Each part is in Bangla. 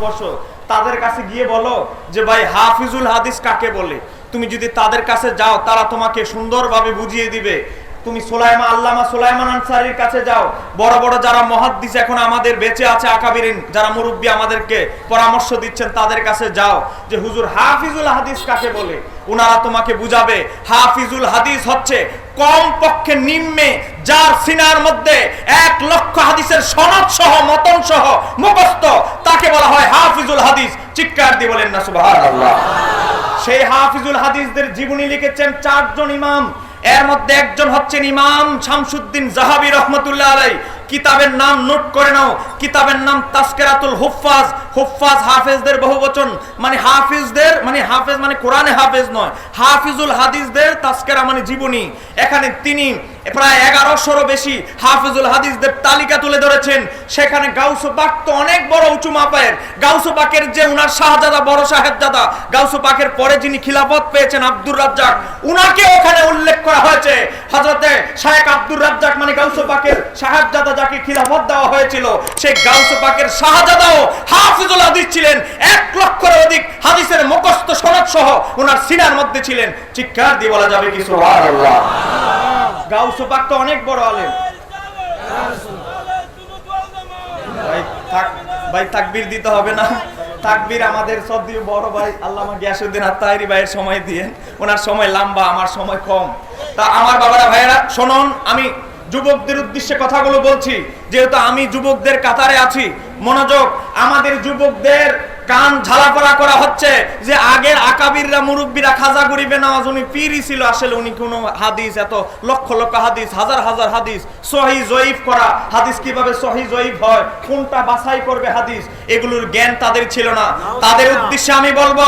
বসো। তাদের কাছে গিয়ে বলো যে, ভাই, হাফিজুল হাদিস কাকে বলে? তুমি যদি তাদের কাছে যাও, তারা তোমাকে সুন্দরভাবে বুঝিয়ে দিবে। তুমি সোলাইমা, আল্লামা সোলাইমান আনসারির কাছে যাও। বড় বড় যারা মহাদ্দিস এখন আমাদের বেঁচে আছে আকাবিরিন, যারা মুরব্বী আমাদেরকে পরামর্শ দিচ্ছেন, তাদের কাছে যাও। যে, হুজুর, হাফিজুল হাদিস কাকে বলে? ওনারা তোমাকে বুঝাবে, হাফিজুল হাদিস হচ্ছে কম পক্ষে নিম্নে, যার সিনার মধ্যে এক লক্ষ হাদিসের সনদ সহ, মতন সহ মুখস্থ, তাকে বলা হয় হাফিজুল হাদিস। চিৎকার দিয়ে বলেন না সুবাহ সেই হাফিজুল হাদিসদের জীবনী লিখেছেন চারজন ইমাম। এর মধ্যে একজন হচ্ছেন ইমাম শামসুদ্দিন জাহাবি রহমতুল্লাহ আলাই কিতাবের নাম নোট করে নাও। কিতাবের নাম তাস্কেরাতুল হুফাজ হুফাজ হাফেজদের বহুবচন। মানে হাফিজদের মানে হাফেজ মানে কোরআনে হাফেজ নয়। হাফিজুল হাদিসদের তাস্কেরা মানে জীবনী। এখানে তিনি প্রায় এগারোশোরও বেশি হাফিজুল হাদিসদের তালিকা তুলে ধরেছেন। সেখানে গাউসু পাক তো অনেক বড় উঁচু মাপের। গাউসু পাকের যে উনার শাহজাদা, বড় সাহেবজাদা, গাউসু পাকের পরে যিনি খিলাফত পেয়েছেন আব্দুর রাজ্জাক, উনাকে ওখানে উল্লেখ করা হয়েছে। হযরতে শায়েখ আব্দুর রাজ্জাক মানে গাউসু পাকের সাহেবজাদা যাকে খিলাফত দেওয়া হয়েছিল, সেই গাউসু পাকের শাহজাদাও হাফিজুল হাদিস ছিলেন। এক লক্ষের অধিক হাদিসের মুখস্থ সনদ সহ ওনার সিনার মধ্যে ছিলেন। চিৎকার দিয়ে বলা যাবে কি সুবহানাল্লাহ? গাউসু পাক তো অনেক বড় আলেম। ভাই, থাক, ভাই, তাকবীর দিতে হবে না। তাকবীর আমাদের সদ্য বড় ভাই, আল্লামা গিয়াসুদ্দিন আত্মাহিরি ভাইয়ের সময় দিয়েন ওনার সময় লম্বা, আমার সময় কম। তা আমার বাবারা, ভাইয়েরা, শুনুন, আমি যুবকদের উদ্দেশ্যে কথাগুলো বলছি। যেহেতু আমি যুবকদের কাতারে আছি, মনোযোগ, আমাদের যুবকদের কান ঝালাপালা করা হচ্ছে যে আগের আকাবিররা মুরব্বীরা খাজা গরিবে নামাজ উনি পীরই ছিল, আসলে উনি কোনো হাদিস, এত লক্ষ লক্ষ হাদিস, হাজার হাজার হাদিস, সহি জয়ীফ করা হাদিস কীভাবে সহি জয়ীফ হয়, কোনটা বাছাই করবে হাদিস, এগুলোর জ্ঞান তাদের ছিল না। তাদের উদ্দেশ্যে আমি বলব,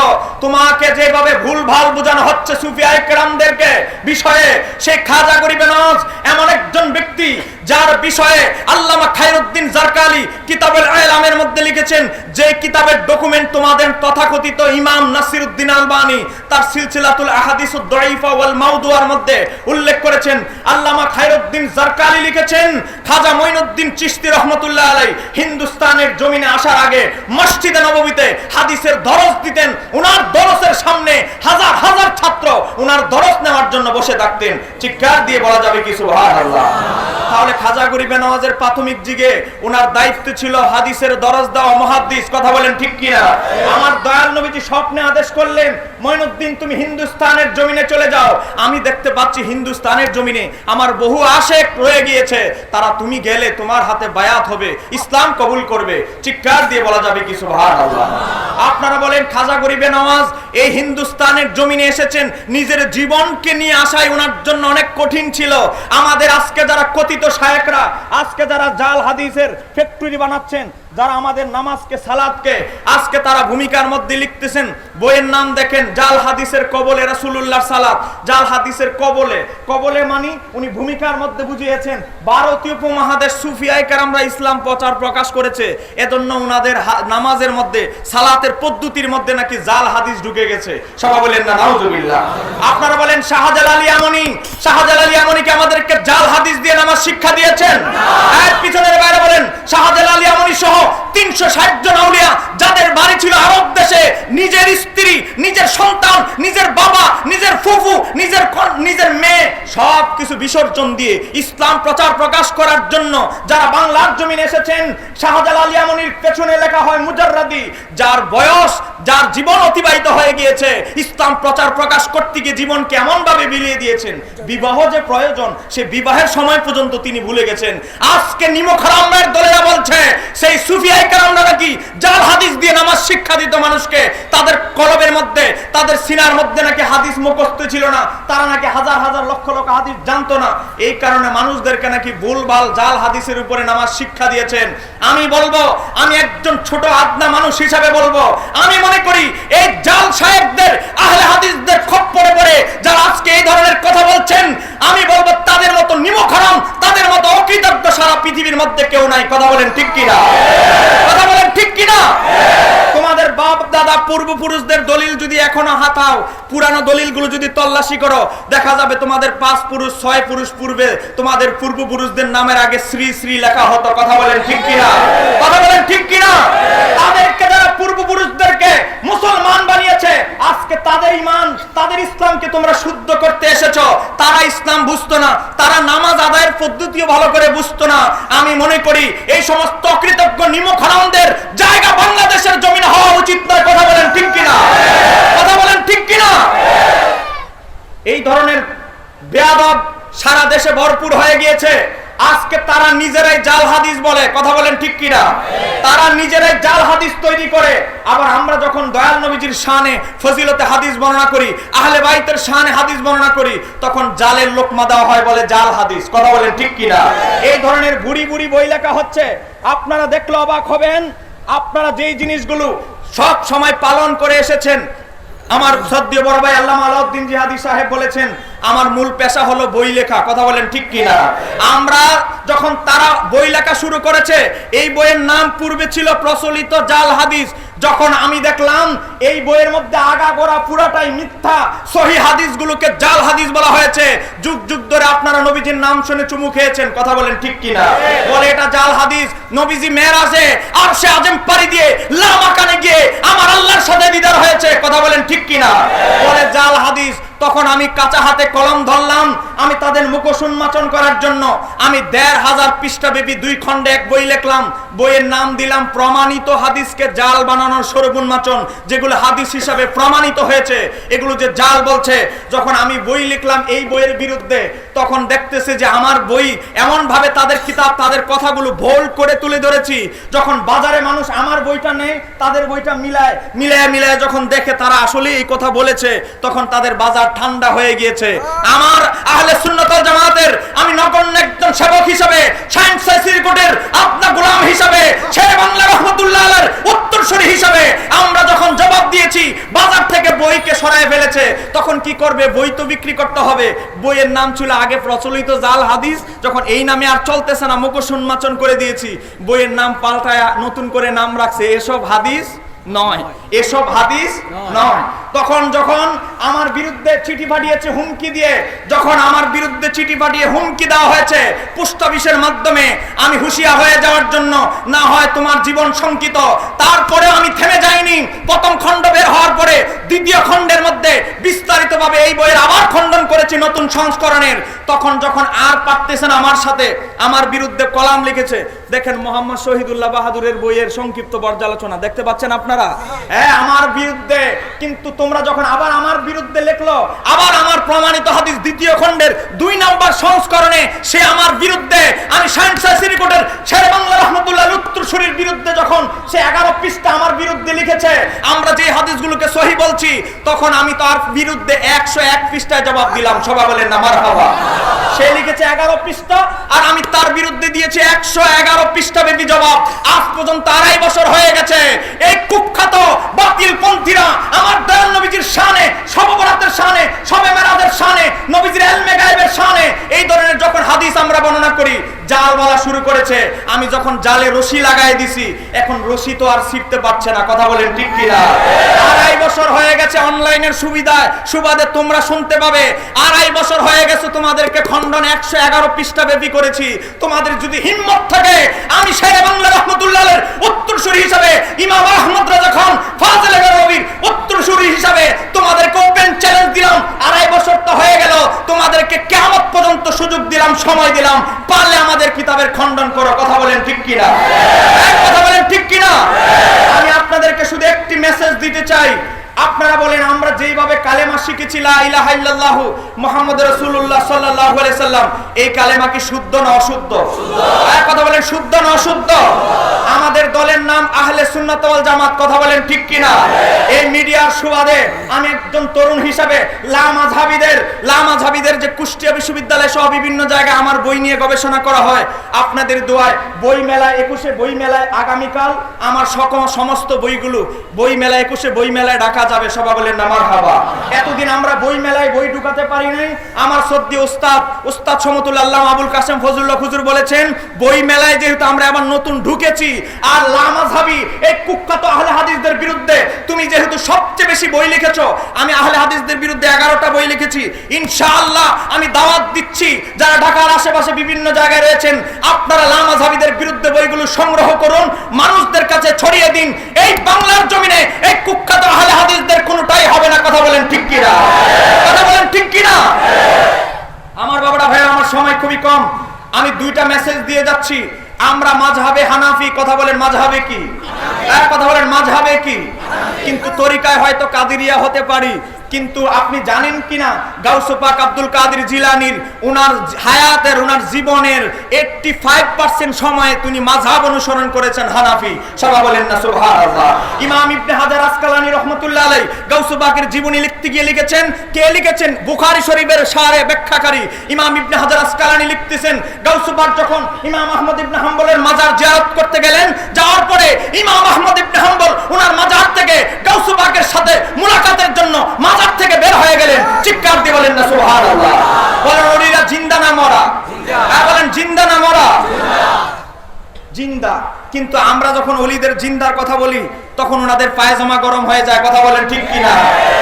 তোমাকে যেভাবে ভুল ভালো বোঝানো হচ্ছে সুফিয়া একরামদেরকে বিষয়ে সেই খাজা গরিবে নামাজ এমন একজন ব্যক্তি যার বিষয়ে আল্লামা খায়রুদ্দিন জারকালি কিতাবের আয়লামের মধ্যে লিখেছেন, যে কিতাবের ডকুমেন্ট তোমাদের তথাকথিত ইমাম নাসিরউদ্দিন আলবানি তার সিলসিলাতুল আহাদিসুদ দাইফা ওয়াল মাউদুয়ার মধ্যে উল্লেখ করেছেন, আল্লামা খায়রুদ্দিন জারকালি লিখেছেন, খাজা মঈনুদ্দিন চিশতি রহমতুল্লাহ আলাই হিন্দুস্তানের জমিনে আসার আগে মসজিদে নববীতে হাদিসের দরস দিতেন ওনার দরসের সামনে হাজার হাজার ছাত্র ওনার দরস নেওয়ার জন্য বসে থাকতেন। চিৎকার দিয়ে বলা যাবে কি, সুবহানাল্লাহ? তাহলে খাজা গরিবে নওয়াজের প্রাথমিক জিগে ওনার দায়িত্ব ছিল হাদিসের দরজ দেওয়া মহাদিস। কথা বলেন ঠিক কিনা? আমার দয়াল নবীজি স্বপ্নে আদেশ করলেন, মঈনুদ্দিন, তুমি হিন্দুস্তানের জমিনে চলে যাও। আমি দেখতে পাচ্ছি হিন্দুস্তানের জমিনে আমার বহু আশেক রয়ে গিয়েছে। তারা তুমি গেলে তোমার হাতে বায়াত হবে, ইসলাম কবুল করবে। চিৎকার দিয়ে বলা যাবে কি সুবহানাল্লাহ? আপনারা বলেন, খাজা গরিবে নওয়াজ এই হিন্দুস্তানের জমিনে এসেছেন, নিজের জীবনকে নিয়ে আসাই ওনার জন্য অনেক কঠিন ছিল। আমাদের আজকে যারা কথিত শায়েকরা, আজকে যারা জাল হাদিসের ফ্যাক্টরি বানাচ্ছেন যারা আমাদের নামাজকে সালাদকে আজকে তারা ভূমিকার মধ্যে লিখতেছেন, বইয়ের নাম দেখেন, জাল হাদিসের কবলে রাসূলুল্লাহ সালাত। জাল হাদিসের কবলে কবলে মানি উনি ভূমিকার মধ্যে বুঝিয়েছেন, ভারতীয় উপমহাদেশ সুফিয়াই কারামরা ইসলাম প্রচার প্রকাশ করেছে। এজন্য উনাদের নামাজের মধ্যে, সালাতের পদ্ধতির মধ্যে নাকি জাল হাদিস ঢুকে গেছে। সবাই বলেন না আপনারা বলেন, শাহজালাল ইয়ামানি শাহজালাল ইয়ামানিকে আমাদেরকে জাল হাদিস দিয়ে নামাজ শিক্ষা দিয়েছেন এক পিছনের বাইরে বলেন শাহজালাল ইয়ামানি সহ যাদের বাড়ি ছিল আরব দেশে, নিজের স্ত্রী, নিজের সন্তান, নিজের বাবা, নিজের ফুফু, নিজের নিজের মেয়ে সব কিছু বিসর্জন দিয়ে ইসলাম প্রচার প্রকাশ করার জন্য যারা বাংলার জমিনে এসেছেন, শাহজালাল আলিয়ামনির পেছনে লেখা হয় মুজাররাদি, যার বয়স যার জীবন অতিবাহিত হয়ে গিয়েছে। ইসলাম প্রচার প্রকাশ করতে গিয়ে জীবনকে এমন ভাবে বিলিয়ে দিয়েছেন, বিবাহ যে প্রয়োজন, সে বিবাহের সময় পর্যন্ত তিনি ভুলে গেছেন। আজকে নিমক হারামের দলেরা বলছে, সেই সুফিয়াই কারামরা নাকি জাল হাদিস দিয়ে নামাজ শিক্ষা দিত মানুষকে। তাদের কলবের মধ্যে, তাদের সিনার মধ্যে নাকি হাদিস মুখস্থ ছিল না। তারা নাকি হাজার হাজার লক্ষ লক্ষ হাদিস জানতো না। এই কারণে মানুষদেরকে নাকি ভুলভাল জাল হাদিসের উপরে নামাজ শিক্ষা দিয়েছেন। আমি বলব, আমি একজন ছোট আদনা মানুষ হিসাবে বলব, আমি মনে করি, এই জাল সাহেবদের, আহলে হাদিসদের খপ্পরে পড়ে যারা আজকে এই ধরনের কথা বলছেন, আমি বলব তাদের মতো নিমক হারাম তাদের মতো অকৃতজ্ঞ সারা পৃথিবীর মধ্যে কেউ নাই। কথা বলেন ঠিক কিনা? কথা বলেন ঠিক কিনা? তোমাদের বাপ, দাদা, পূর্বপুরুষদের দলিল যদি এখনও হাতাও, পুরানো দলিলগুলো যদি তল্লাশি করো, দেখা যাবে তোমাদের পাঁচ পুরুষ, ছয় পুরুষ পূর্বে তোমাদের পূর্বপুরুষদের নামের আগে শ্রী শ্রী লেখা হতো। কথা বলেন ঠিক কিনা? কথা বলেন ঠিক কিনা? তাদেরকে যারা দিয়েছে মুসলমান বানিয়েছে। আজকে তাদের ইমান, তাদের ইসলামকে তোমরা শুদ্ধ করতে এসেছ। তারা ইসলাম বুঝতো না, তারা নামাজ আদায়ের পদ্ধতিও ভালো করে বুঝতো না। আমি মনে করি, এই সমস্ত অকৃতজ্ঞ নিমখরামদের জায়গা বাংলাদেশের জমিন হওয়া উচিত নয়। কথা বলেন ঠিক কিনা? কথা বলেন ঠিক কিনা? এই ধরনের বেয়াদব সারা দেশে ভরপুর হয়ে গিয়েছে। আজকে তারা নিজেরাই জাল হাদিস বলে, কথা বলেন ঠিক কিনা? তারা নিজেরাই জাল হাদিস তৈরি করে। আবার আমরা যখন দয়াল নবীজির শানে ফজিলতে হাদিস বর্ণনা করি, আহলে বাইতের শানে হাদিস বর্ণনা করি, তখন জালের লোকমা দেওয়া হয় বলে জাল হাদিস। কথা বলেন ঠিক কিনা? এই ধরনের বুড়ি বুড়ি বই লেখা হচ্ছে। আপনারা দেখলে অবাক হবেন, আপনারা যেই জিনিসগুলো সব সময় পালন করে এসেছেন আমার সদ্য বড় ভাই আল্লাহ আলাউদ্দিন জিহাদি সাহেব বলেছেন, আমার মূল পেশা হলো বই লেখা। কথা বলেন ঠিক কিনা? আমরা যখন তারা বই লেখা শুরু করেছে, এই বইয়ের নাম পূর্বে ছিল প্রচলিত জাল হাদিস। যখন আমি দেখলাম এই বইয়ের মধ্যে আগা গোড়া পুরাটাই মিথ্যা, সহি হাদিসগুলোকে জাল হাদিস বলা হয়েছে, যুগ যুগ ধরে আপনারা নবীজির নাম শুনে চুমু খেয়েছেন, কথা বলেন ঠিক কিনা? বলে এটা জাল হাদিস, নবীজি মেয়ের আছে আর সে আজম পারি দিয়ে লামাকানে গিয়ে আমার আল্লাহর সাথে দিদার হয়েছে, কথা বলেন ঠিক কিনা? বলে জাল হাদিস, তখন আমি কাঁচা হাতে কলম ধরলাম আমি তাদের মুখ উন্মাচন করার জন্য আমি দেড় হাজার পৃষ্ঠা ব্যাপী দুই খণ্ডে এক বই লিখলাম। বইয়ের নাম দিলাম প্রমাণিত হাদিসকে জাল বানানোর স্বরূপ উন্মাচন, যেগুলো হাদিস হিসাবে প্রমাণিত হয়েছে। এগুলো যে জাল বলছে, যখন আমি বই লিখলাম এই বইয়ের বিরুদ্ধে, তখন দেখতেছে যে আমার বই এমন ভাবে তাদের কিতাব, তাদের কথাগুলো ভোল করে তুলে ধরেছি। যখন বাজারে মানুষ, আমার বইটা নেই, তাদের বইটা মিলায়। মিলায় মিলায় যখন দেখে তারা আসলে এই কথা বলেছে, তখন তাদের বাজার ঠান্ডা হয়ে গিয়েছে। আমার আহলে সুন্নতল আমরা যখন জবাব দিয়েছি, বাজার থেকে বইকে সরায় ফেলেছে, তখন কি করবে? বই তো বিক্রি করতে হবে। বইয়ের নাম ছিল আগে প্রচলিত জাল হাদিস, যখন এই নামে আর চলতেছে না করে দিয়েছি। বইয়ের নাম পাল্টায় নতুন করে নাম রাখছে, এসব হাদিস নয়। এসব হাদিস নয়। তখন যখন আমার বিরুদ্ধে চিঠি পাঠিয়েছে হুমকি দিয়ে যখন আমার বিরুদ্ধে চিঠি পাঠিয়ে হুমকি দেওয়া হয়েছে পোস্ট অফিসের মাধ্যমে আমি হুঁশিয়া হয়ে যাওয়ার জন্য না হয় তোমার জীবন শঙ্কিত। তারপরে আমি থেমে যাইনি। প্রথম খণ্ড বের হওয়ার পরে দ্বিতীয় খণ্ডের মধ্যে বিস্তারিতভাবে এই বইয়ের আবার খণ্ডন করেছি নতুন সংস্করণের। তখন যখন আর পারতেছেন আমার সাথে, আমার বিরুদ্ধে কলাম লিখেছে। দেখেন মোহাম্মদ শহীদুল্লাহ বাহাদুরের বইয়ের সংক্ষিপ্ত পর্যালোচনা দেখতে পাচ্ছেন আপনারা? হ্যাঁ আমার বিরুদ্ধে, কিন্তু তোমরা যখন আবার আমার বিরুদ্ধে লেখলো, আবার আমার প্রমাণিত হাদিস দ্বিতীয় খণ্ডের দুই নম্বর সংস্করণে সে আমার বিরুদ্ধে, আমি সায়েন্স রিপোর্টের শের বাংলা রহমতুল্লাহ উত্তরসূরির বিরুদ্ধে যখন সে এগারো পৃষ্ঠা আমার বিরুদ্ধে লিখেছে, আমরা যে হাদিসগুলোকে সহি বলছি তখন আমি তার বিরুদ্ধে একশো এক পৃষ্ঠায় জবাব দিলাম। সবাই বলেন না মার হাওয়া সে লিখেছে এগারো পৃষ্ঠা, আর আমি তার বিরুদ্ধে দিয়েছি একশো এগারো পৃষ্ঠা ব্যাপী জবাব। আজ পর্যন্ত আড়াই বছর হয়ে গেছে। এই কুখ্যাত বাতিল পন্থীরা আমার দয়াল নবীজির শানে সববরাতের শানে, সবে মেরাদের শানে, নবীজির এলমে গায়েবের শানে, এই ধরনের যখন হাদিস আমরা বর্ণনা করি, জাল বলা শুরু করেছে। আমি যখন জালে রশি লাগাই দিছি, এখন রশি তো আর ছিটতে পারছে না। কথা বলেন ঠিক কিনা? আড়াই বছর হয়ে গেছে অনলাইনের সুবিধায়। সুবাদে তোমরা শুনতে পাবে। আড়াই বছর হয়ে গেছে তোমাদেরকে খণ্ডন একশো এগারো পৃষ্ঠা ব্যাপী করেছি। তোমাদের যদি হিম্মত থাকে আমি শেরে বাংলা রহমতুল্লাহের উত্তরসূরি হিসাবে ইমাম আহমদ রাজা খান ফাজল রবির উত্তরসূরি হিসাবে তোমাদেরকে ওপেন চ্যালেঞ্জ দিলাম। আড়াই বছর তো হয়ে গেল তোমাদেরকে কেমন পর্যন্ত সুযোগ দিলাম সময় দিলাম। পারলে আমাদের কিতাবের খণ্ডন করো। কথা বলেন ঠিক কিনা? হ্যাঁ, কথা বলেন ঠিক কিনা? আমি আপনাদেরকে শুধু একটি মেসেজ দিতে চাই। আপনারা বলেন, আমরা যেইভাবে কালেমা শিখেছি এই কালেমা কি শুদ্ধ না অশুদ্ধ? কথা বলেন, শুদ্ধ না অশুদ্ধ? আমাদের দলের নাম আহলে সুন্নাত জামাত, কথা বলেন ঠিক কিনা? এই মিডিয়ার সুবাদে আমি একজন তরুণ হিসাবে, লা মাযহাবিদের লা মাযহাবিদের যে কুষ্টিয়া বিশ্ববিদ্যালয় সহ বিভিন্ন জায়গায় আমার বই নিয়ে গবেষণা করা হয়, আপনাদের দোয়ায় বই মেলায় একুশে বই মেলায় আগামীকাল আমার সকল সমস্ত বইগুলো বই মেলা একুশে বই মেলায় ডাকা যাবে, সবাই বলেন আমার হাবা এতদিন আমরা বই মেলায় বই ঢুকাতে পারি নাই। আমার সদ্য উস্তাদ উস্তাদ সমতুল আল্লাহ আবুল কাসেম ফজলুল্লাহ খুজুর বলেছেন বই মেলায় যেহেতু আমরা আবার নতুন ঢুকেছি, আর লামাজহাবি এই কুখ্যাত আহলে হাদিসদের বিরুদ্ধে তুমি যেহেতু সবচেয়ে বেশি বই লিখেছো, আমি আহলে হাদিসদের বিরুদ্ধে এগারোটা বই লিখেছি। ইনশাআল্লাহ আমি দাওয়াত দিচ্ছি, যারা ঢাকার আশেপাশে বিভিন্ন জায়গায় রয়েছেন, আপনারা লামাজহাবিদের বিরুদ্ধে বইগুলো সংগ্রহ করুন, মানুষদের কাছে ছড়িয়ে দিন। এই বাংলার জমিনে এই কুখ্যাত আহলে হাদিসদের কোনটাই হবে না, কথা বলেন ঠিক কিনা? কথা বলেন ঠিক কিনা? আমার বাবারা ভাই আমার সময় খুবই কম। আমি দুইটা মেসেজ দিয়ে যাচ্ছি। আমরা মাঝহাবে হানাফি, কথা বলেন মাঝহাবে কি? এক কথা বলেন মাঝহাবে কি? কিন্তু তরিকায় হয়তো কাদিরিয়া হতে পারি কিন্তু আপনি জানেন কিনা? গাউসুপাক আব্দুল কাদের জিলানির উনার হায়াতের, উনার জীবনের এইটটি ফাইভ সময়ে তিনি মাঝহাব অনুসরণ করেছেন হানাফি। সবাই বলেন না, সুবহানাল্লাহ। ইমাম ইবনে হাজার আসকালানি রহমতুল্লাহ আলাই গাউসুপাকের জীবনী লিখতে গিয়ে লিখেছেন, কে লিখেছেন? বুখারী শরীফের সারে ব্যাখ্যাকারী ইমাম ইবনে হাজার আসকালানি লিখতেছেন গাউসুপাক যখন ইমাম আহমদ ইবনে হাম্বলের মাজার জিয়ারত করতে গেলেন, যাওয়ার পরে ইমাম আহমদ ইবনে হাম্বল উনার মাজার থেকে গাউসুপাকের সাথে মুলাকাতের জন্য মাজার থেকে বের হয়ে গেলেন চিৎকার দিয়ে বলেন না সুবহানাল্লাহ বলেন ওলিরা জিন্দা না মরা হ্যাঁ বলেন জিন্দা না মরা জিন্দা কিন্তু আমরা যখন অলিদের জিন্দার কথা বলি, তখন ওনাদের পায়জামা গরম হয়ে যায়, কথা বলেন ঠিক কিনা?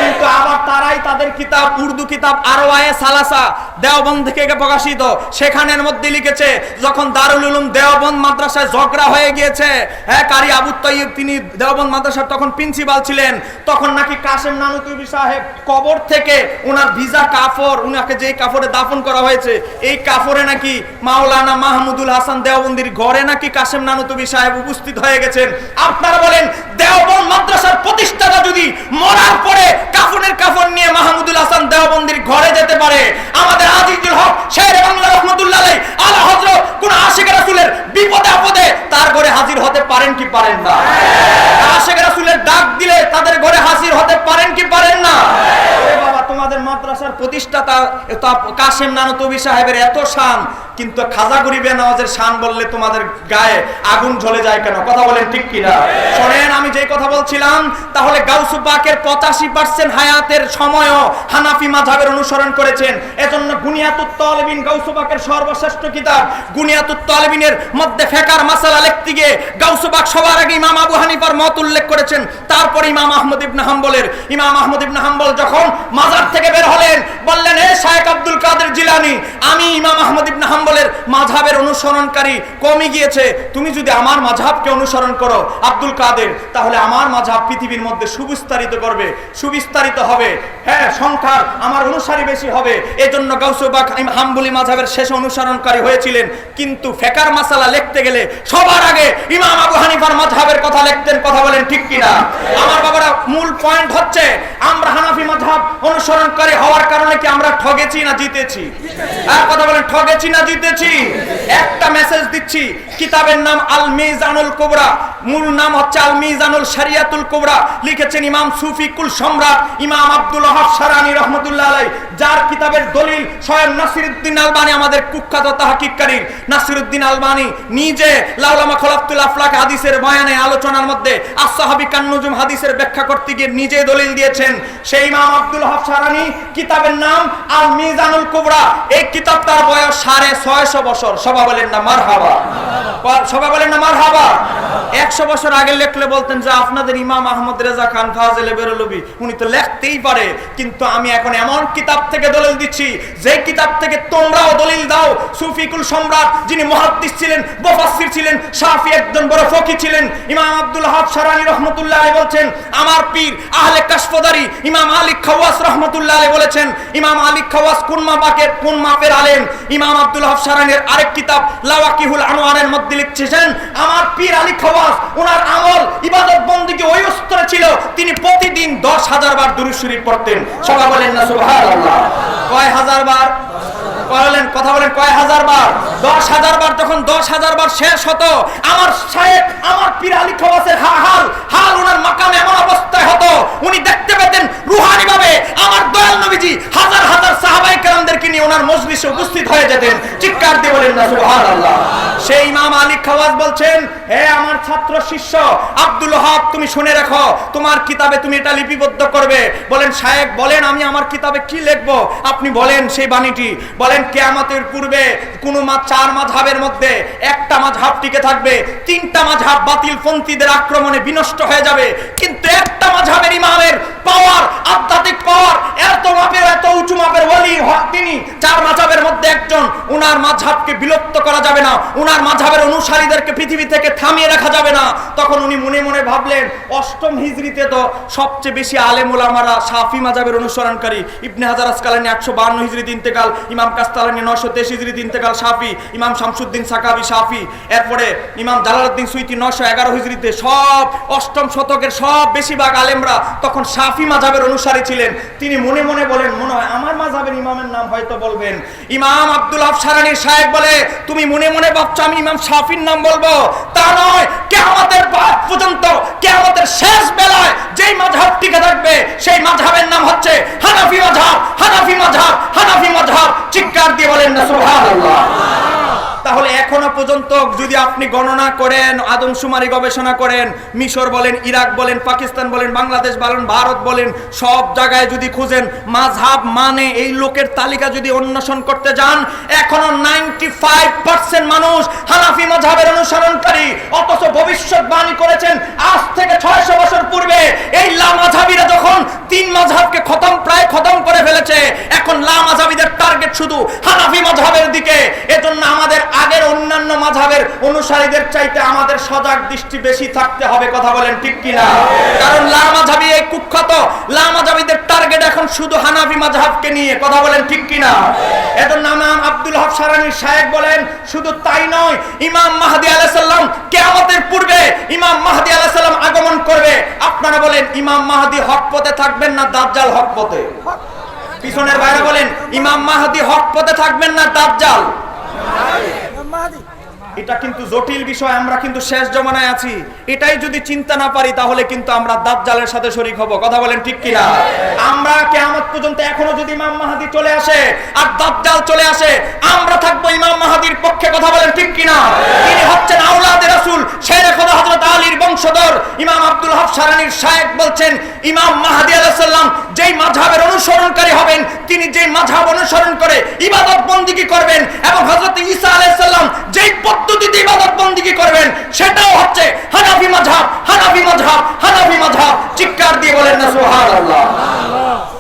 কিন্তু আবার তারাই তাদের কিতাব, উর্দু কিতাব আরও আয়ে সালাসা, দেওবন্দ থেকে প্রকাশিত। সেখানের মধ্যে লিখেছে, যখন দারুল উলুম দেওবন্দ মাদ্রাসায় ঝগড়া হয়ে গিয়েছে হ্যাঁ কারি আবু তৈব তিনি দেওবন্দ মাদ্রাসার তখন প্রিন্সিপাল ছিলেন, তখন নাকি কাসেম নানুতুবি সাহেব কবর থেকে ওনার ভিজা কাফর, উনাকে যেই কাফরে দাফন করা হয়েছে, এই কাফরে নাকি মাওলানা মাহমুদুল হাসান দেওবন্দির ঘরে নাকি কাশেম নানুতুবি সাহেব উপস্থিত হয়ে গেছেন। আপনারা বলেন, দেওবন্দ মাদ্রাসার প্রতিষ্ঠাতা যদি মরার পরে কাফনের কাফন নিয়ে মাহমুদুল হাসান দেওবন্দির ঘরে যেতে পারে, আমাদের আজিজুল হক, শের বাংলা রহমতুল্লাহ আলা হযরত কোন আশিক রাসূলের বিপদে আপদে তার ঘরে হাজির হতে পারেন কি পারেন না? আশিক রাসুলের ডাক দিলে তাদের ঘরে হাজির হতে পারেন কি পারেন না? বাবা তোমাদের মাদ্রাসার প্রতিষ্ঠাতা তা কাসেম নানতবি সাহেবের এত শান, কিন্তু খাজা গরিবে নওয়াজের শান বললে তোমাদের গায়ে আগুন জ্বলে যায় কেন? কথা বলেন ঠিক কিনা? শোনেন, আমি যেই কথা বলছিলাম, তাহলে গাউসু পাকের পঁচাশি পার্সেন্ট হায়াতের সময়ও হানাফি মাঝাবের অনুসরণ করেছেন। এজন্য গুনিয়াতুত তলবিন গাউসু পাকের সর্বশ্রেষ্ঠ কিতাব গুনিয়াতুত তলবিনের মধ্যে ফেকার মাসালা লিখতে গিয়ে গাউসু পাক সবার আগে ইমাম আবু হানিফার মত উল্লেখ করেছেন। তারপর ইমাম আহমদ ইবনে হাম্বলের। ইমাম আহমদ ইবনে হাম্বল যখন মাজার থেকে বের হলেন, বললেন, এ শায়েখ আব্দুল কাদের জিলানি, আমি ইমাম আহমদ ইবনে হাম্বলের মাঝহাবের অনুসরণকারী কমে গিয়েছে। তুমি যদি আমার মাঝহাবকে অনুসরণ করো, আব্দুল কাদের, তাহলে আমার মাঝহাব পৃথিবীর মধ্যে সুবিস্তারিত করবে, সুবিস্তারিত হবে। হ্যাঁ সংখ্যার আমার অনুসারী বেশি হবে। এজন্য গাউসুবাক হাম্বলি মাঝহাবের শেষ অনুসরণকারী হয়েছিলেন। কিন্তু ফেকার মাসালা লিখতে গেলে সবার আগে ইমাম আবু হানিফার মাঝহাবের কথা লিখতেন, কথা বলেন ঠিক কিনা? আমার বাবারা মূল পয়েন্ট হচ্ছে, আমরা হানাফি মাঝহাব অনুসরণকারী হওয়ার কারণে কি আমরা ঠগেছি না জিতেছি? আর কথা বলেন, ঠগেছি না জিতেছি? একটা মেসেজ দিচ্ছি, কিতাবের নাম আল মিজানুল কুবরা, মূল নাম হচ্ছে আল মিজানুল শরিয়াতুল কুবরা। লিখেছেন ইমাম সুফি কুল সম্রাট, ইমাম আব্দুল ওয়াহাব সারানি রহমতুল্লাহ আলাই যার কিতাবের দলিল স্বয়ং নাসিরউদ্দিন আলবানী, আমাদের কুখ্যাত তাহকিককারী নাসিরউদ্দিন আলবানী নিজে লাউলামা খলাফতুল আফলাক হাদিসের বয়ানে আলোচনার মধ্যে আসহাবি কান্নুজুম হাদিসের ব্যাখ্যা করতে গিয়ে নিজে দলিল দিয়েছেন। সেই ইমাম আব্দুল ওয়াহাব সারানি কিতাবের নাম আল মিজানুল কুবরা। এই কিতাব তার বয়স সাড়ে ছয়শো বছর। সবাই বলেন না মার হাবা সবাই বলেন না মার হাবা একশো বছর আগে লেখলে বলতেন যে আপনাদের ইমাম আহমদ রেজা খান ফাজেলে বেরলবি, উনি তো লেখতেই পারে, কিন্তু আমি এখন এমন কিতাব থেকে দলিল দিচ্ছি যে কিতাব থেকে তোমরাও দলিল দাও, সুফিকুল সম্রাট যিনি মহাদ্দিস ছিলেন, মুফাসসির ছিলেন, শাফি একজন বড় ফকি ছিলেন, ইমাম আব্দুল রহমতুল্লাহ বলছেন, আমার পীর আহলে কাশফদারি ইমাম আলী খাওয়াস রহমতুল্লাহ বলেছেন, ইমাম আলী খাওয়াস কোন কোন মাপের আলেম? ইমাম আব্দুল হাব সারানির আরেক কিতাব লাওয়াকিহুল আনোয়ারের মধ্যে লিখছেন আমার পীর আলী খবাস, ওনার আমল ইবাদত বন্দীকে ওই স্তরে ছিল, তিনি প্রতিদিন দশ হাজার বার দুরুশ্বরী পড়তেন। সবাই বলেন না, সুবহানাল্লাহ। কয় হাজার বার? বলেন কথা বলেন, কয় হাজার বার? দশ হাজার বার যখন দশ হাজার বার শেষ হতো, আমার সাহেব, আমার পীর খাওয়াসের হা- হাল হাল ওনার মাকাম এমন অবস্থায় হতো, উনি দেখতে পেতেন রুহানি ভাবে আমার দয়াল নবীজি হাজার হাজার সাহাবাই কেরামদেরকে নিয়ে ওনার মজলিসে উপস্থিত হয়ে যেতেন। চিৎকার দিয়ে বলেন, না, সুবহানাল্লাহ। সেই ইমাম আলী খাওয়াজ বলছেন, হে আমার ছাত্র শিষ্য, আব্দুল হক তুমি শুনে রাখো, তোমার কিতাবে তুমি এটা লিপিবদ্ধ করবে। বলেন, সাহেব, বলেন, আমি আমার কিতাবে কি লিখব? আপনি বলেন, সেই বাণীটি, বলেন কেয়ামতের পূর্বে কোন চার মাঝহাবের মধ্যে একটা মাঝহাব টিকে থাকবে, তিনটা মাঝহাব বাতিল পন্থীদের আক্রমণে বিনষ্ট হয়ে যাবে, কিন্তু একটা মাঝহাবের ইমামের পাওয়ার আধ্যাত্মিক পাওয়ার এত মাপের, এত উঁচু মাপের ওলি তিনি চার মাঝাবের মধ্যে একজন, উনার মাঝহাবকে বিলুপ্ত করা যাবে না, উনার মাঝহাবের অনুসারীদেরকে পৃথিবী থেকে থামিয়ে রাখা যাবে না। তখন উনি মনে মনে ভাবলেন, অষ্টম হিজরিতে তো সবচেয়ে বেশি আলেম শাফি মাঝাবের অনুসরণকারী। ইবনে হাজার আসকালানি একশো বান্ন হিজরিতে ইন্তেকাল ইমাম কাস্তালানি নশো তেইশ হিজরিতে ইন্তেকাল শাফি ইমাম শামসুদ্দিন সাকাবি শাফি এরপরে ইমাম জালালউদ্দিন সুইতি নশো এগারো হিজরিতে সব অষ্টম শতকের সব বেশিরভাগ আলেমরা তখন শাফি মাঝাবের অনুসারী ছিলেন। তিনি মনে মনে বলেন, মনে হয় আমার মাঝাবের ইমামের নাম হয়তো বলবেন। ইমাম আব্দুল হক সারানির সাহেব বলে, তুমি মনে মনে ভাবছ আমি ইমাম শাফির নাম বলব? তা নয় কে আমাদের পর্যন্ত কে আমাদের শেষ বেলায় যেই মাঝহাব টিকে থাকবে, সেই মাঝাবের নাম হচ্ছে হানাফি মাঝহাব হানাফি মাঝহাব হানাফি মাঝাব চিৎকার দিয়ে বলেন না, সুবহানাল্লাহ। তাহলে এখনও পর্যন্ত যদি আপনি গণনা করেন, আদমশুমারি গবেষণা করেন, মিশর বলেন, ইরাক বলেন, পাকিস্তান বলেন, বাংলাদেশ বলেন, ভারত বলেন, সব জায়গায় যদি খুঁজেন মাঝহাব মানে এই লোকের তালিকা যদি অন্বেষণ করতে যান, এখনও নাইনটি মানুষ হানাফি মাঝহাবের অনুসরণকারী, অথচ ভবিষ্যৎবাণী করেছেন আজ থেকে ছয়শো বছর পূর্বে। এই লা মাঝহাবিরা যখন তিন মাঝহাবকে খতম, প্রায় খতম করে ফেলেছে, এখন লা মাঝহাবিদের টার্গেট শুধু হানাফি মাঝহাবের দিকে। এজন্য আমাদের আগের অন্যান্য মাঝহাবের অনুসারীদের চাইতে আমাদের সজাগ দৃষ্টি বেশি থাকতে হবে, কথা বলেন ঠিক কিনা? কারণ লা মাঝহাবি এই কুখ্যাত, লা মাঝহাবিদের টার্গেট এখন শুধু হানাফি মাঝহাবকে নিয়ে, কথা বলেন ঠিক কিনা? এজন্য আব্দুল হক সারানি সাহেব বলেন, শুধু তাই নয় ইমাম মাহদি আলাহ সাল্লাম কিয়ামতের পূর্বে ইমাম মাহাদি আলাহ সাল্লাম আগমন করবে। আপনারা বলেন, ইমাম মাহদি হক পথে থাকবেন না দাজ্জাল হক পথে? পিছনের বাইরে বলেন, ইমাম মাহাদি হক পথে থাকবেন না দাজ্জাল? এটা কিন্তু জটিল বিষয়, আমরা কিন্তু শেষ জমানায় আছি। এটাই যদি চিন্তা না পারি, তাহলে কিন্তু আমরা দাজ্জালের সাথে শরিক হব। কথা বলেন ঠিক কিনা? আমরা কিয়ামত পর্যন্ত এখনও যদি ইমাম মাহাদি চলে আসে, আর দাজ্জাল চলে আসে, আমরা থাকব ইমাম মাহাদির পক্ষে। কথা বলেন ঠিক কিনা? তিনি হচ্ছেন আওলাদে রাসূল শেরে খোদা হযরত আলীর বংশধর। ইমাম আব্দুল হক সারানির শায়েখ বলছেন, ইমাম মাহাদি আলাইহিস সালাম যেই মাযহাবের অনুসরণকারী হবেন, তিনি যেই মাযহাব অনুসরণ করে ইবাদত বন্দিগি করবেন, এবং হযরত ঈসা আলাইহিস সালাম যেই পদ্ধতিতে ইবাদত বন্দিকে করবেন, সেটাও হচ্ছে হানাফি মাঝহাব হানাফি মাঝহাব হানাফি মাঝহাব চিৎকার দিয়ে বলেন না, সুবহানাল্লাহ।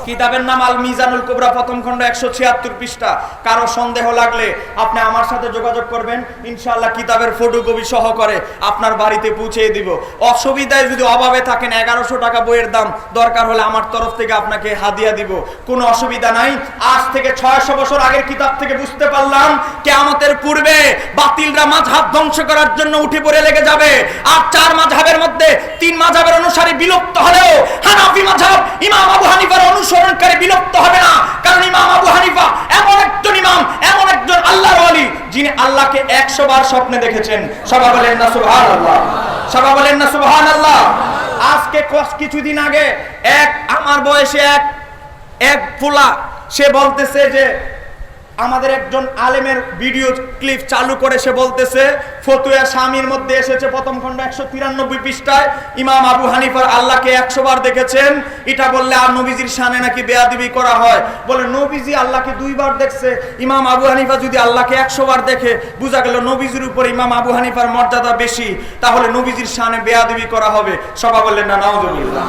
কিতাবের নাম আল মিজানুল কুবরা, প্রথম খণ্ড একশো ছিয়াত্তর পৃষ্ঠা। কারও সন্দেহ লাগলে আপনি আমার সাথে যোগাযোগ করবেন, ইনশাআল্লাহ কিতাবের ফটোকপি সহ করে আপনার বাড়িতে পৌঁছে দিব। অসুবিধায় যদি অভাবে থাকেন, এগারোশো টাকা বইয়ের দাম দরকার হলে আমার তরফ থেকে আপনাকে হাদিয়া দিব। কোনো অসুবিধা নাই। আজ থেকে ছয়শো বছর আগের কিতাব থেকে বুঝতে পারলাম, কেয়ামতের পূর্বে বাতিলরা মাঝহাব ধ্বংস করার জন্য উঠে পড়ে লেগে যাবে। আর চার মাঝহাবের মধ্যে তিন মাঝহাবের অনুসারী বিলুপ্ত হলেও হানাফি মাঝহাব ইমাম আবু হানিফার অনুসরণকারী বিলুপ্ত হবে না। কারণ ইমাম আবু হানিফা এমন একজন ইমাম, এমন একজন আল্লাহর ওয়ালি, যিনি আল্লাহকে একশো বার স্বপ্নে দেখেছেন। সবাই বলেন না, সুবহানাল্লাহ। সবাই বলেন না, সুবহানাল্লাহ। আজকে কোস কিছুদিন আগে এক, আমার বয়সে এক এক ফুলা, সে বলতেছে যে আমাদের একজন আলেমের ভিডিও ক্লিপ চালু করে, সে বলতেছে, ফতুয়া স্বামীর মধ্যে এসেছে প্রথম খণ্ড একশো তিরানব্বই পৃষ্ঠায়, ইমাম আবু হানিফার আল্লাহকে একশো বার দেখেছেন, এটা বললে আর নবীজির সানে নাকি বেয়াদিবি করা হয়। বলে, নবীজি আল্লাহকে দুইবার দেখছে, ইমাম আবু হানিফা যদি আল্লাহকে একশো বার দেখে, বোঝা গেল নবীজির উপর ইমাম আবু হানিফার মর্যাদা বেশি, তাহলে নবীজির সানে বেয়াদিবি করা হবে। সবাই বললেন, না, নাউজুবিল্লাহ।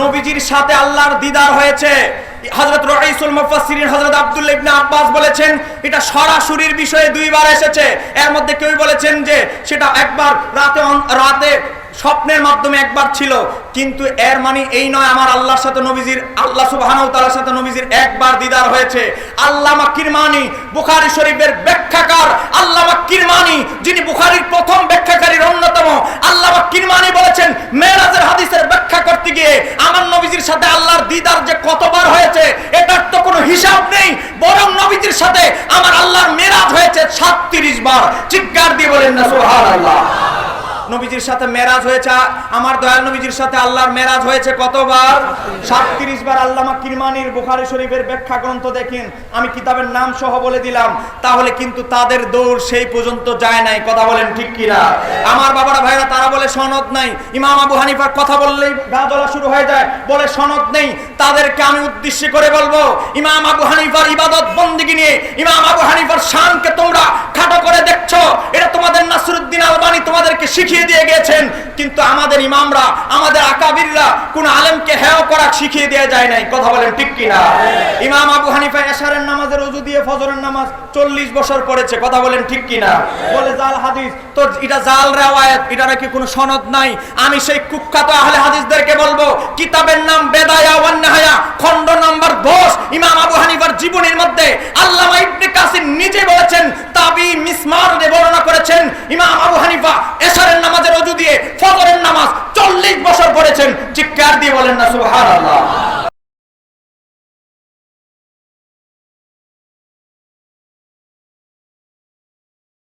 নবীজির সাথে আল্লাহর দিদার হয়েছে। হযরত রাইসুল মুফাসসিরিন হযরত আব্দুল্লাহ ইবনে আব্বাস বলেছেন, এটা সরাসরির বিষয়ে দুইবার এসেছে। এর মধ্যে কেউ বলেছেন যে, সেটা একবার রাতে রাতে স্বপ্নের মাধ্যমে একবার ছিল, কিন্তু এর মানে এই নয় আমার আল্লাহর সাথে নবীজির, আল্লাহ সুবহানাহু ওয়া তাআলার সাথে নবীজির একবার দিদার হয়েছে। আল্লামা কিরমানি বুখারী শরীফের ব্যাখ্যাকার আল্লামা কিরমানি যিনি বুখারীর প্রথম ব্যাখ্যাকারীর অন্যতম আল্লামা কিরমানি বলেছেন, মেরাজের হাদিসের ব্যাখ্যা করতে গিয়ে আমার নবীজির সাথে আল্লাহর দিদার যে কতবার হয়েছে, এটার তো কোনো হিসাব নেই, বরং নবীজির সাথে আমার আল্লাহর মেরাজ হয়েছে 37 বার। চিৎকার দিয়ে বলেন না, সুবহানাল্লাহ। নবীজির সাথে মেরাজ হয়েছে আমার দয়াল নবীজির সাথে আল্লাহর মেরাজ হয়েছে কতবার? সাতত্রিশ বার আল্লামা কিরমানির বুখারী শরীফের ব্যাখ্যা গ্রন্থ দেখেন, আমি কিতাবের নাম সহ বলে দিলাম, তাহলে কিন্তু তাদের দৌড় সেই পর্যন্ত যায় নাই, কথা বলেন ঠিক কিনা? আমার বাবারা ভাইরা, তারা বলে সনদ নাই, ইমাম আবু হানিফার কথা বললেই গা জ্বলা শুরু হয়ে যায়, বলে সনদ নেই, তাদেরকে আমি উদ্দেশ্য করে বলব, ইমাম আবু হানিফার ইবাদত বন্দিগি নিয়ে, ইমাম আবু হানিফার শানকে তোমরা খাটো করে দেখছ, এটা তোমাদের নাসরুদ্দিন আলবানি তোমাদেরকে শিখিয়ে দিয়ে গেছেন কিন্তু আমাদের ইমামরা আমাদের আকাবিররা কোন আলেমকে শিখিয়ে দেওয়া যায় নাই কথা বলেন ঠিক কিনা? ইমাম আবু হানিফা এশারের নামাজের অজু দিয়ে ফজরের নামাজ চল্লিশ বছর পড়েছে কথা বলেন ঠিক কিনা? বলে জাল হাদিস তো এটা জাল রেওয়ায়ত এটা নাকি কোনো সনদ নাই? আমি সেই কুখ্যাত আহলে হাদিসদেরকে বলব কিতাবের নাম বেদায়া ওয়ান নাহায়া খণ্ড নাম্বার 10 ইমাম আবু হানিফার জীবনীর মধ্যে আল্লামা ইবনে কাসিম নিজে বলেছেন তাবি মিসমার বর্ণনা করেছেন ইমাম আবু হানিফা এশারের নামাজের অজু দিয়ে ফজরের নামাজ 40 বছর পড়েছেন চিৎকার দিয়ে বলেন না সুবহানাল্লাহ। ইনশাআল্লাহ